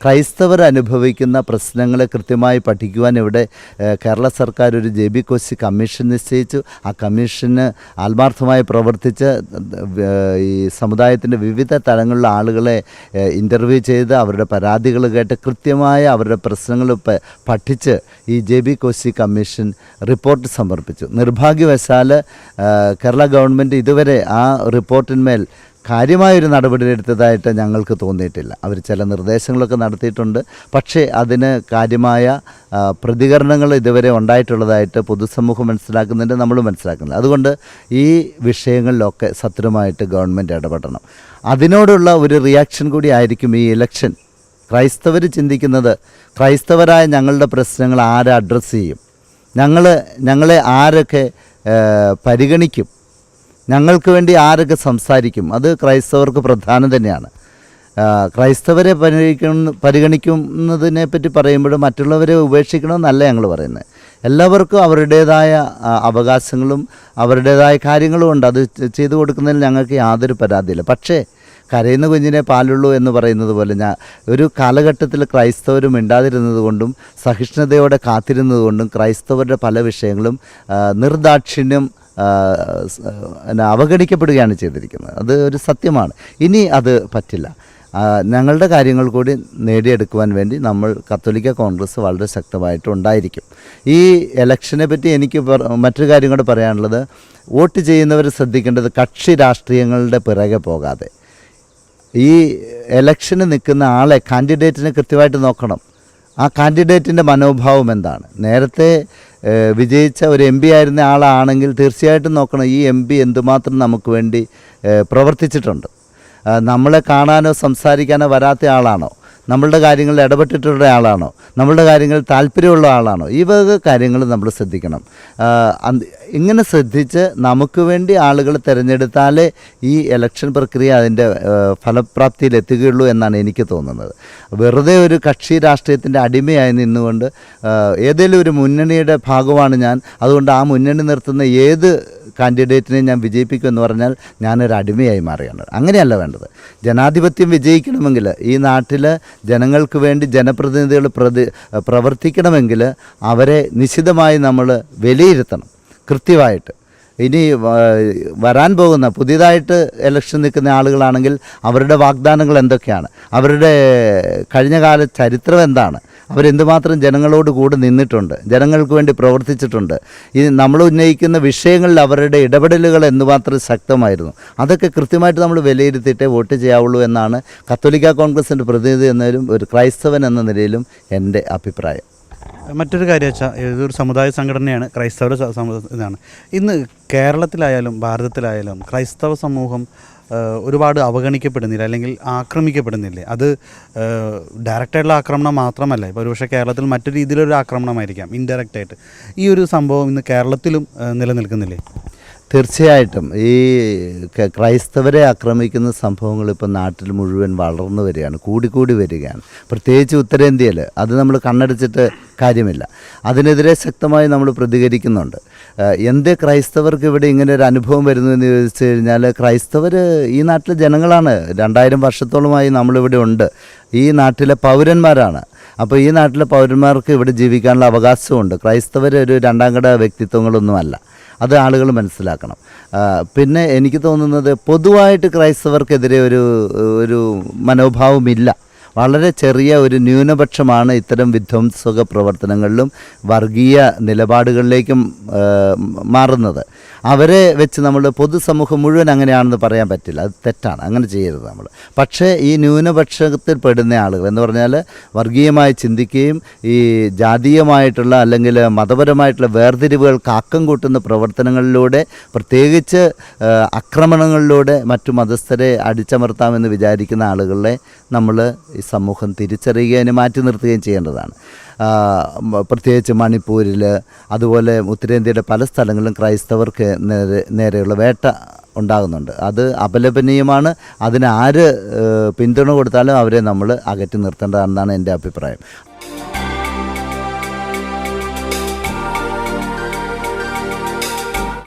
ക്രൈസ്തവർ അനുഭവിക്കുന്ന പ്രശ്നങ്ങളെ കൃത്യമായി പഠിക്കുവാൻ ഇവിടെ കേരള സർക്കാർ ഒരു ജെ ബി കോശി കമ്മീഷൻ നിശ്ചയിച്ചു. ആ കമ്മീഷന് ആത്മാർത്ഥമായി പ്രവർത്തിച്ച് ഈ സമുദായത്തിന്റെ വിവിധ തലങ്ങളിലുള്ള ആളുകളെ ഇന്റർവ്യൂ ചെയ്ത് അവരുടെ പരാതികൾ കേട്ട് കൃത്യമായ അവരുടെ പ്രശ്നങ്ങൾ പഠിച്ച് ഈ J B Koshi commission report സമർപ്പിച്ചു. നിർഭാഗ്യവശാൽ കേരള ഗവൺമെന്റ് ഇതുവരെ ആ റിപ്പോർട്ടിന്മേൽ കാര്യമായൊരു നടപടി എടുത്തതായിട്ട് ഞങ്ങൾക്ക് തോന്നിയിട്ടില്ല. അവർ ചില നിർദ്ദേശങ്ങളൊക്കെ നടത്തിയിട്ടുണ്ട്. പക്ഷേ അതിന് കാര്യമായ പ്രതികരണങ്ങൾ ഇതുവരെ ഉണ്ടായിട്ടുള്ളതായിട്ട് പൊതുസമൂഹം മനസ്സിലാക്കുന്നുണ്ട് നമ്മൾ മനസ്സിലാക്കുന്നില്ല അതുകൊണ്ട് ഈ വിഷയങ്ങളിലൊക്കെ സത്യമായിട്ട് ഗവൺമെന്റ് ഇടപെടണം. അതിനോടുള്ള ഒരു റിയാക്ഷൻ കൂടി ആയിരിക്കും ഈ ഇലക്ഷൻ ക്രൈസ്തവർ ചിന്തിക്കുന്നത് ക്രൈസ്തവരായ ഞങ്ങളുടെ പ്രശ്നങ്ങൾ ആരെ അഡ്രസ്സ് ചെയ്യും? ഞങ്ങൾ ഞങ്ങളെ ആരൊക്കെ പരിഗണിക്കും? ഞങ്ങൾക്ക് വേണ്ടി ആരൊക്കെ സംസാരിക്കും? അത് ക്രൈസ്തവർക്ക് പ്രധാനം തന്നെയാണ്. ക്രൈസ്തവരെ പരിഗണിക്കുന്ന പരിഗണിക്കുന്നതിനെ പറ്റി പറയുമ്പോൾ മറ്റുള്ളവരെ ഉപേക്ഷിക്കണമെന്നല്ല ഞങ്ങൾ പറയുന്നത്. എല്ലാവർക്കും അവരുടേതായ അവകാശങ്ങളും അവരുടേതായ കാര്യങ്ങളും ഉണ്ട്. അത് ചെയ്തു കൊടുക്കുന്നതിൽ ഞങ്ങൾക്ക് യാതൊരു പരാതിയില്ല. പക്ഷേ കരയുന്ന കുഞ്ഞിനെ പാലുള്ളൂ എന്ന് പറയുന്നത് പോലെ ഞാൻ ഒരു കാലഘട്ടത്തിൽ ക്രൈസ്തവരും ഇണ്ടാതിരുന്നത് കൊണ്ടും സഹിഷ്ണുതയോടെ കാത്തിരുന്നത് കൊണ്ടും ക്രൈസ്തവരുടെ പല വിഷയങ്ങളും നിർദാക്ഷിണ്യം സ്- അവഗണിക്കപ്പെടുകയാണ് ചെയ്തിരിക്കുന്നത്. അത് ഒരു സത്യമാണ്. ഇനി അത് പറ്റില്ല. ഞങ്ങളുടെ കാര്യങ്ങൾ കൂടി നേടിയെടുക്കുവാൻ വേണ്ടി നമ്മൾ കത്തോലിക്ക കോൺഗ്രസ് വളരെ ശക്തമായിട്ട് ഉണ്ടായിരിക്കും. ഈ ഇലക്ഷനെ പറ്റി എനിക്ക് മറ്റൊരു കാര്യം കൂടെ പറയാനുള്ളത്. വോട്ട് ചെയ്യുന്നവർ ശ്രദ്ധിക്കേണ്ടത് കക്ഷി രാഷ്ട്രീയങ്ങളുടെ പിറകെ പോകാതെ. ഈ ഇലക്ഷന് നിൽക്കുന്ന ആളെ കാൻഡിഡേറ്റിനെ കൃത്യമായിട്ട് നോക്കണം. ആ കാൻഡിഡേറ്റിന്റെ മനോഭാവം എന്താണ്? നേരത്തെ വിജയിച്ച ഒരു എം പി ആയിരുന്ന ആളാണെങ്കിൽ തീർച്ചയായിട്ടും നോക്കണം ഈ എം പി എന്തുമാത്രം നമുക്ക് വേണ്ടി പ്രവർത്തിച്ചിട്ടുണ്ട്. നമ്മളെ കാണാനോ സംസാരിക്കാനോ വരാത്ത ആളാണോ? നമ്മളുടെ കാര്യങ്ങളിൽ ഇടപെട്ടിട്ടുള്ള ആളാണോ? നമ്മളുടെ കാര്യങ്ങളിൽ താല്പര്യമുള്ള ആളാണോ? ഈ വക കാര്യങ്ങൾ നമ്മൾ ശ്രദ്ധിക്കണം. ഇങ്ങനെ ശ്രദ്ധിച്ച് നമുക്ക് വേണ്ടി ആളുകൾ തിരഞ്ഞെടുത്താലേ ഈ ഇലക്ഷൻ പ്രക്രിയ അതിന്റെ ഫലപ്രാപ്തിയിൽ എത്തുകയുള്ളൂ എന്നാണ് എനിക്ക് തോന്നുന്നത്. വെറുതെ ഒരു കക്ഷി രാഷ്ട്രീയത്തിന്റെ അടിമയായി നിന്നുകൊണ്ട് ഏതെങ്കിലും ഒരു മുന്നണിയുടെ ഭാഗമാണ് ഞാൻ. അതുകൊണ്ട് ആ മുന്നണി നിർത്തുന്ന ഏത് കാൻഡിഡേറ്റിനെ ഞാൻ വിജയിപ്പിക്കും എന്ന് പറഞ്ഞാൽ ഞാനൊരു അടിമയായി മാറുകയാണ്. അങ്ങനെയല്ല വേണ്ടത്. ജനാധിപത്യം വിജയിക്കണമെങ്കിൽ ഈ നാട്ടിൽ ജനങ്ങൾക്ക് വേണ്ടി ജനപ്രതിനിധികൾ പ്രതി പ്രവർത്തിക്കണമെങ്കിൽ അവരെ നിശിതമായി നമ്മൾ വിലയിരുത്തണം. കൃത്യമായിട്ട്. ഇനി വരാൻ പോകുന്ന പുതിയതായിട്ട് ഇലക്ഷൻ നിൽക്കുന്ന ആളുകളാണെങ്കിൽ അവരുടെ വാഗ്ദാനങ്ങൾ എന്തൊക്കെയാണ്? അവരുടെ കഴിഞ്ഞകാല ചരിത്രം എന്താണ്? അവരെന്തുമാത്രം ജനങ്ങളോട് കൂടെ നിന്നിട്ടുണ്ട്? ജനങ്ങൾക്ക് വേണ്ടി പ്രവർത്തിച്ചിട്ടുണ്ട്? ഈ നമ്മൾ ഉന്നയിക്കുന്ന വിഷയങ്ങളിൽ അവരുടെ ഇടപെടലുകൾ എന്തുമാത്രം ശക്തമായിരുന്നു? അതൊക്കെ കൃത്യമായിട്ട് നമ്മൾ വിലയിരുത്തിയിട്ടേ വോട്ട് ചെയ്യാവുള്ളൂ എന്നാണ് കത്തോലിക്ക കോൺഗ്രസിന്റെ പ്രതിനിധി എന്നതിലും ഒരു ക്രൈസ്തവൻ എന്ന നിലയിലും എന്റെ അഭിപ്രായം. മറ്റൊരു കാര്യം വെച്ചാൽ ഇതൊരു സമുദായ സംഘടനയാണ് ക്രൈസ്തവ ഇതാണ്. ഇന്ന് കേരളത്തിലായാലും ഭാരതത്തിലായാലും ക്രൈസ്തവ സമൂഹം ഒരുപാട് അവഗണിക്കപ്പെടുന്നില്ല അല്ലെങ്കിൽ ആക്രമിക്കപ്പെടുന്നില്ലേ? അത് ഡയറക്റ്റായിട്ടുള്ള ആക്രമണം മാത്രമല്ല. ഇപ്പോൾ ഒരുപക്ഷെ കേരളത്തിൽ മറ്റു രീതിയിലൊരു ആക്രമണമായിരിക്കാം ഇൻഡയറക്റ്റായിട്ട് ഈ ഒരു സംഭവം ഇന്ന് കേരളത്തിലും നിലനിൽക്കുന്നില്ലേ? തീർച്ചയായിട്ടും ഈ ക്രൈസ്തവരെ ആക്രമിക്കുന്ന സംഭവങ്ങൾ ഇപ്പം നാട്ടിൽ മുഴുവൻ വളർന്നു വരികയാണ് കൂടിക്കൂടി വരികയാണ്. പ്രത്യേകിച്ച് ഉത്തരേന്ത്യയിൽ അത് നമ്മൾ കണ്ണടിച്ചിട്ട് കാര്യമില്ല. അതിനെതിരെ ശക്തമായി നമ്മൾ പ്രതികരിക്കുന്നുണ്ട്. എന്ത് ക്രൈസ്തവർക്ക് ഇവിടെ ഇങ്ങനെ ഒരു അനുഭവം വരുന്നു എന്ന് ചോദിച്ചു കഴിഞ്ഞാൽ ക്രൈസ്തവർ ഈ നാട്ടിലെ ജനങ്ങളാണ്. രണ്ടായിരം വർഷത്തോളമായി നമ്മളിവിടെ ഉണ്ട്. ഈ നാട്ടിലെ പൗരന്മാരാണ്. അപ്പോൾ ഈ നാട്ടിലെ പൗരന്മാർക്ക് ഇവിടെ ജീവിക്കാനുള്ള അവകാശമുണ്ട്. ക്രൈസ്തവർ ഒരു രണ്ടാം കട വ്യക്തിത്വങ്ങളൊന്നുമല്ല. അത് ആളുകൾ മനസ്സിലാക്കണം. പിന്നെ എനിക്ക് തോന്നുന്നത് പൊതുവായിട്ട് ക്രൈസ്തവർക്കെതിരെ ഒരു ഒരു മനോഭാവമില്ല. വളരെ ചെറിയ ഒരു ന്യൂനപക്ഷമാണ് ഇത്തരം വിധ്വംസക പ്രവർത്തനങ്ങളിലും വർഗീയ നിലപാടുകളിലേക്കും മാറുന്നത്. അവരെ വെച്ച് നമ്മൾ പൊതുസമൂഹം മുഴുവൻ അങ്ങനെയാണെന്ന് പറയാൻ പറ്റില്ല. അത് തെറ്റാണ്. അങ്ങനെ ചെയ്യരുത് നമ്മൾ പക്ഷേ ഈ ന്യൂനപക്ഷത്തിൽ പെടുന്ന ആളുകൾ എന്ന് പറഞ്ഞാൽ വർഗീയമായി ചിന്തിക്കുകയും ഈ ജാതീയമായിട്ടുള്ള അല്ലെങ്കിൽ മതപരമായിട്ടുള്ള വേർതിരിവുകൾ ആക്കം കൂട്ടുന്ന പ്രവർത്തനങ്ങളിലൂടെ പ്രത്യേകിച്ച് ആക്രമണങ്ങളിലൂടെ മറ്റു മതസ്ഥരെ അടിച്ചമർത്താമെന്ന് വിചാരിക്കുന്ന ആളുകളെ നമ്മൾ സമൂഹം തിരിച്ചറിയുകയും മാറ്റി നിർത്തുകയും ചെയ്യേണ്ടതാണ്. പ്രത്യേകിച്ച് മണിപ്പൂരിൽ അതുപോലെ ഉത്തരേന്ത്യയുടെ പല സ്ഥലങ്ങളിലും ക്രൈസ്തവർക്ക് നേരെ നേരെയുള്ള വേട്ട ഉണ്ടാകുന്നുണ്ട്. അത് അപലപനീയമാണ്. അതിന് ആര് പിന്തുണ കൊടുത്താലും അവരെ നമ്മൾ അകറ്റി നിർത്തേണ്ടതാണെന്നാണ് എന്റെ അഭിപ്രായം.